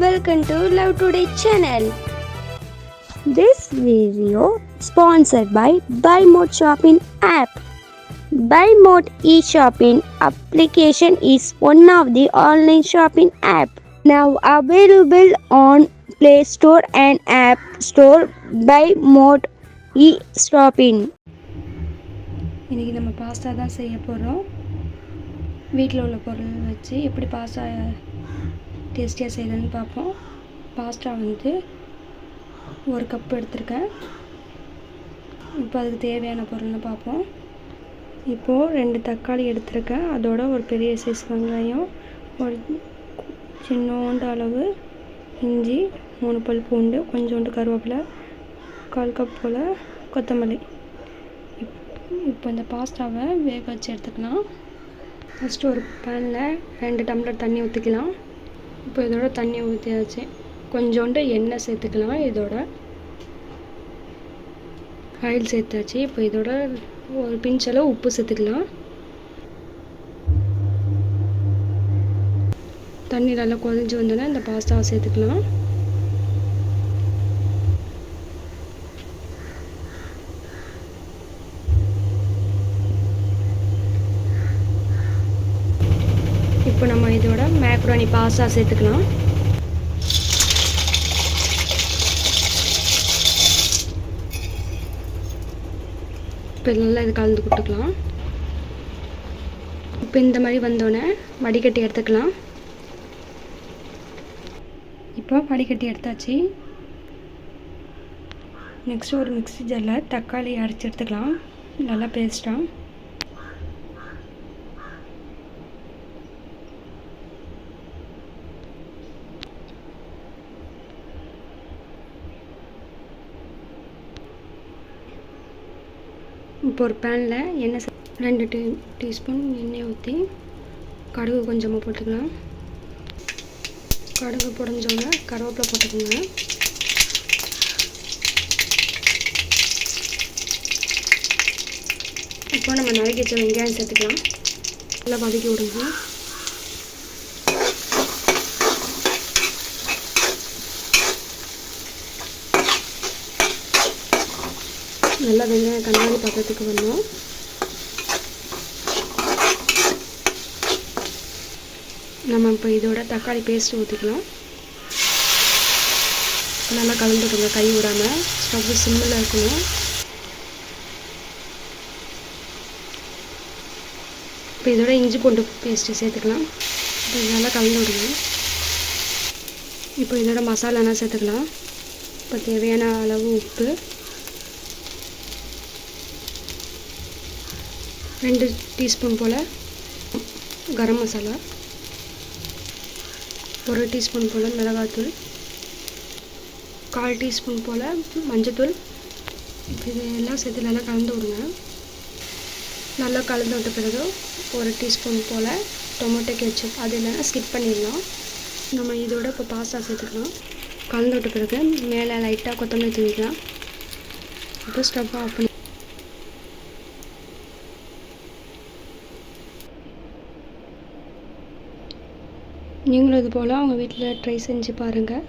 welcome to Love Today channel. This video sponsored by Buy Mode Shopping app. Buy Mode e-shopping application is one of the online shopping app now available on Play Store and App Store. Buy Mode e-shopping. இன்றைக்கி நம்ம pasta தான் செய்ய போகிறோம் வீட்டில் உள்ள பொருள் வச்சு எப்படி பாஸ்தா டேஸ்டியாக செய்யுதுன்னு பார்ப்போம். பாஸ்டா வந்து ஒரு கப் எடுத்திருக்கேன். இப்போ அதுக்கு தேவையான பொருள்னு பார்ப்போம். இப்போது ரெண்டு தக்காளி எடுத்திருக்கேன். அதோட ஒரு பெரிய சைஸ் வெங்காயம் ஒரு சின்னோண்டு அளவு இஞ்சி மூணு பல் பூண்டு கொஞ்சோண்டு கருவேப்பிலை கால் கப் போல் கொத்தமல்லி. இப்போ இந்த பாஸ்தாவை வேக வச்சு எடுத்துக்கலாம். ஃபஸ்ட்டு ஒரு பேனில் ரெண்டு டம்ளர் தண்ணி ஊற்றிக்கலாம் இப்போ இதோட தண்ணி ஊற்றியாச்சு கொஞ்சோண்டு எண்ணெய் சேர்த்துக்கலாம். இதோட ஆயில் சேர்த்தாச்சு. இப்போ இதோட ஒரு பிஞ்சளவு உப்பு சேர்த்துக்கலாம். தண்ணி நல்லா கொதிஞ்சு வந்தோடனே இந்த பாஸ்தாவை சேர்த்துக்கலாம். இப்போ நம்ம இதோட மேக்ரோனி பாஸ்தா சேர்த்துக்கலாம். இப்போ நல்லா இது கலந்து கொடுத்துக்கலாம். இப்போ இந்த மாதிரி வந்தோடனே வடிகட்டி எடுத்துக்கலாம். இப்போ வடிகட்டி எடுத்தாச்சு. நெக்ஸ்ட் ஒரு மிக்ஸி ஜாரில் தக்காளி அரைச்சி எடுத்துக்கலாம். நல்லா பேஸ்ட்டாக இப்போ ஒரு பேனில் எண்ணெய் ரெண்டு டீ டீஸ்பூன் எண்ணெய் ஊற்றி கடுகு கொஞ்சமாக போட்டுக்கலாம். கடுகு பொடிஞ்சோடனே கருவேப்பிலை போட்டுக்கோங்க. இப்போ நம்ம நறுக்கி வச்ச வெங்காயம் சேர்த்துக்கலாம். நல்லா வதக்கி விடுங்க. நல்லா வெங்காயம் கண்ணாடி பக்கத்துக்கு வரணும் நம்ம இப்போ இதோட தக்காளி பேஸ்ட் ஊற்றிக்கலாம் நல்லா கலந்துக்கோங்க கை விடாமல் ஸ்டவ் சிம்மில் இருக்கணும். இப்போ இதோட இஞ்சி பூண்டு பேஸ்ட்டு சேர்த்துக்கலாம். இப்போ நல்லா கலந்து விடுங்க இப்போ இதோட மசாலாலாம் சேர்த்துக்கலாம். இப்போ தேவையான அளவு உப்பு. ரெண்டு டீஸ்பூன் போல் கரம் மசாலா. ஒரு டீஸ்பூன் போல் மிளகாத்தூள். கால் டீஸ்பூன் போல் மஞ்சத்தூள். இப்போ இது எல்லாம் சேர்த்து நல்லா கலந்து விடுங்க. நல்லா கலந்து விட்ட பிறகு ஒரு டீஸ்பூன் போல் டொமேட்டோ கெச்சப். அது இல்லைன்னா ஸ்கிப் பண்ணிடலாம். நம்ம இதோட இப்போ பாஸ்தா சேர்த்துக்கலாம். கலந்து விட்ட பிறகு மேலே லைட்டாக கொத்தமல்லி தூவிக்கலாம். இப்போ ஸ்டவ் ஆஃப் பண்ணி நீங்களும் இது போல் அவங்க வீட்டில் ட்ரை செஞ்சு பாருங்கள்